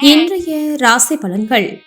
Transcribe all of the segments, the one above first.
இன்றைய ராசி பலன்கள்.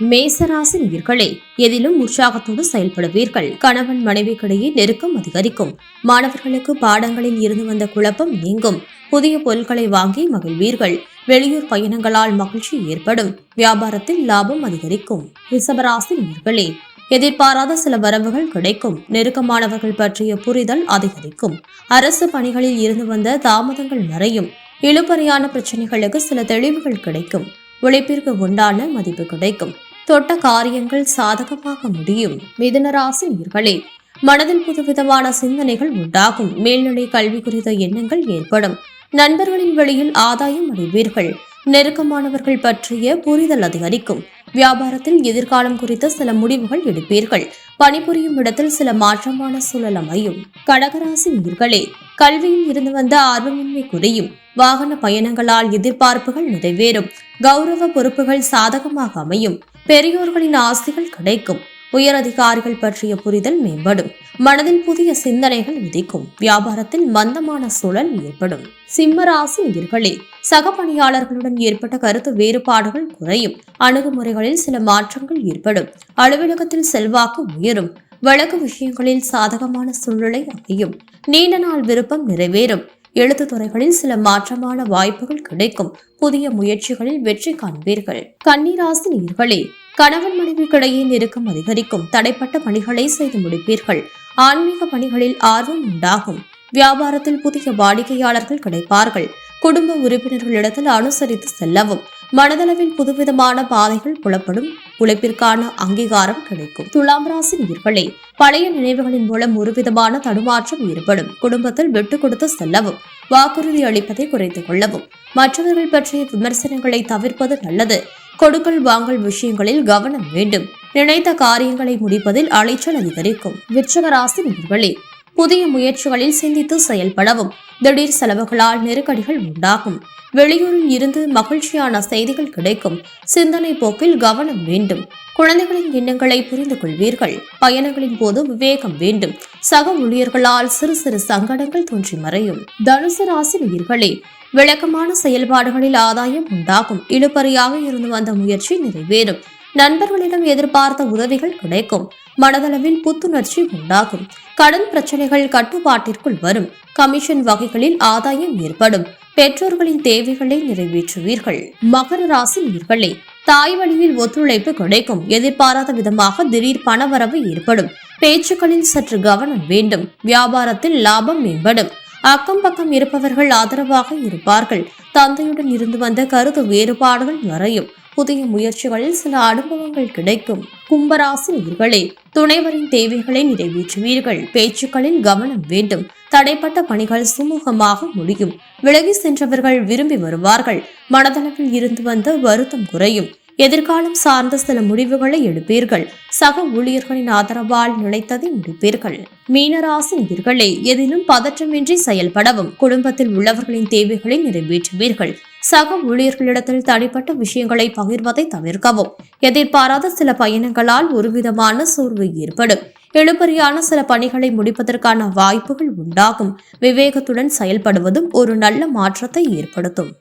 மேசராசி நேர்களே எதிலும் உற்சாகத்தோடு செயல்படுவீர்கள். கணவன் மனைவிக்கிடையே நெருக்கம் அதிகரிக்கும். மாணவர்களுக்கு பாடங்களில் இருந்து வந்த குழப்பம் நீங்கும். புதிய பொருட்களை வாங்கி மகிழ்வீர்கள். வெளியூர் பயணங்களால் மகிழ்ச்சி ஏற்படும். வியாபாரத்தில் லாபம் அதிகரிக்கும். ரிஷபராசி நேர்களே எதிர்பாராத சில வரவுகள் கிடைக்கும். நெருக்கமானவர்கள் பற்றிய புரிதல் அதிகரிக்கும். அரசு பணிகளில் இருந்து வந்த தாமதங்கள் மறையும். இழுபறையான பிரச்சனைகளுக்கு சில தெளிவுகள் கிடைக்கும். உழைப்பிற்கு உண்டான மதிப்பு கிடைக்கும். தொட்ட காரியங்கள் சாதகமாக முடியும். மிதுனராசி நீர்களே மனதில் புதுவிதமான சிந்தனைகள் உண்டாகும். மேல்நிலை கல்வி குறித்த எண்ணங்கள் ஏற்படும். நண்பர்களின் வழியில் ஆதாயம் அடைவீர்கள். நெருக்கமானவர்கள் பற்றிய புரிதல் அதிகரிக்கும். வியாபாரத்தில் எதிர்காலம் குறித்த சில முடிவுகள் எடுப்பீர்கள். பணிபுரியும் இடத்தில் சில மாற்றமான சூழல் அமையும். கடகராசி நீர்களே கல்வியில் இருந்து வந்த ஆர்வமின்மை குறையும். வாகன பயணங்களால் எதிர்பார்ப்புகள் நிறைவேறும். கௌரவ பொறுப்புகள் சாதகமாக அமையும். பெரியோர்களின் ஆசைகள் கிடைக்கும். உயரதிகாரிகள் பற்றிய புரிதல் மேம்படும். மனதில் புதிய சிந்தனைகள் உதிக்கும். வியாபாரத்தில் மந்தமான சூழல் ஏற்படும். சிம்மராசி ராசி சக பணியாளர்களுடன் ஏற்பட்ட கருத்து வேறுபாடுகள் குறையும். அணுகுமுறைகளில் சில மாற்றங்கள் ஏற்படும். அலுவலகத்தில் செல்வாக்கு உயரும். வழக்கு விஷயங்களில் சாதகமான சூழ்நிலை அமையும். நீண்ட நாள் விருப்பம் நிறைவேறும். எழுத்து துறைகளில் சில மாற்றமான வாய்ப்புகள் கிடைக்கும். புதிய முயற்சிகளில் வெற்றி காண்பீர்கள். கன்னிராசி நீர்களே கணவன் மனைவிக்கிடையே நெருக்கம் அதிகரிக்கும். தடைப்பட்ட பணிகளை செய்து முடிப்பீர்கள். ஆன்மீக பணிகளில் ஆர்வம் உண்டாகும். வியாபாரத்தில் புதிய வாடிக்கையாளர்கள் கிடைப்பார்கள். குடும்ப உறுப்பினர்களிடத்தில் அனுசரித்து செல்லவும். மனதளவில் புதுவிதமான பாதைகள் புலப்படும். உழைப்பிற்கான அங்கீகாரம் கிடைக்கும். துலாம் ராசி நீர்களே பழைய நினைவுகளின் மூலம் ஒருவிதமான தடுமாற்றம் ஏற்படும். குடும்பத்தில் விட்டு கொடுத்து செல்லவும் வாக்குறுதி அளிப்பதை குறைத்துக் கொள்ளவும். மற்றவர்கள் பற்றிய விமர்சனங்களை தவிர்ப்பது நல்லது. கொடுக்கல் வாங்கல் விஷயங்களில் கவனம் வேண்டும். நினைத்த காரியங்களை முடிப்பதில் அலைச்சல் அதிகரிக்கும். விருச்சக ராசி நேயர்களே புதிய முயற்சிகளில் சிந்தித்து செயல்படவும். திடீர் செலவுகளால் நெருக்கடிகள் உண்டாகும். வெளியூரில் இருந்து மகிழ்ச்சியான செய்திகள் கிடைக்கும். சிந்தனை போக்கில் கவனம் வேண்டும். குழந்தைகளின் எண்ணங்களை புரிந்து கொள்வீர்கள். பயணங்களின் போது விவேகம் வேண்டும். சக ஊழியர்களால் சிறு சிறு சங்கடங்கள் தோன்றி மறையும். தனுசு ராசி நேயர்களே விளக்கமான செயல்பாடுகளில் ஆதாயம் உண்டாகும். இழுபறியாக இருந்து வந்த முயற்சி நிறைவேறும். நண்பர்களிடம் எதிர்பார்த்த உதவிகள் கிடைக்கும். மனதளவில் புத்துணர்ச்சி உண்டாகும். கடன் பிரச்சனைகள் கட்டுப்பாட்டிற்குள் வரும். கமிஷன் வகைகளில் ஆதாயம் ஏற்படும். பெற்றோர்களின் தேவைகளை நிறைவேற்றுவீர்கள். மகர ராசி நீர்களே தாய் வழியில் ஒத்துழைப்பு கிடைக்கும். எதிர்பாராத விதமாக திடீர் பணவரவு ஏற்படும். பேச்சுக்களில் சற்று கவனம் வேண்டும். வியாபாரத்தில் லாபம் மேம்படும். அக்கம் பக்கம் இருப்பவர்கள் ஆதரவாக இருப்பார்கள். தந்தையுடன் இருந்து வந்த கருத்து வேறுபாடுகள் நிறையும். புதிய முயற்சிகளில் சில அனுபவங்கள் கிடைக்கும். கும்பராசி நீர்களே துணைவரின் தேவைகளை நிறைவேற்றுவீர்கள். பேச்சுக்களில் கவனம் வேண்டும். தடைப்பட்ட பணிகள் சுமூகமாக முடியும். விலகி சென்றவர்கள் விரும்பி வருவார்கள். மனதளவில் இருந்து வந்த வருத்தம் குறையும். எதிர்காலம் சார்ந்த சில முடிவுகளை எடுப்பீர்கள். சக ஊழியர்களின் ஆதரவால் நினைத்ததை முடிப்பீர்கள். மீனராசி நேயர்களே எதிலும் பதற்றமின்றி செயல்படவும் குடும்பத்தில் உள்ளவர்களின் தேவைகளை நிறைவேற்றுவீர்கள். சக ஊழியர்களிடத்தில் தனிப்பட்ட விஷயங்களை பகிர்வதை தவிர்க்கவும். எதிர்பாராத சில பயணங்களால் ஒருவிதமான சோர்வு ஏற்படும். எழுப்பறியான சில பணிகளை முடிப்பதற்கான வாய்ப்புகள் உண்டாகும். விவேகத்துடன் செயல்படுவதும் ஒரு நல்ல மாற்றத்தை ஏற்படுத்தும்.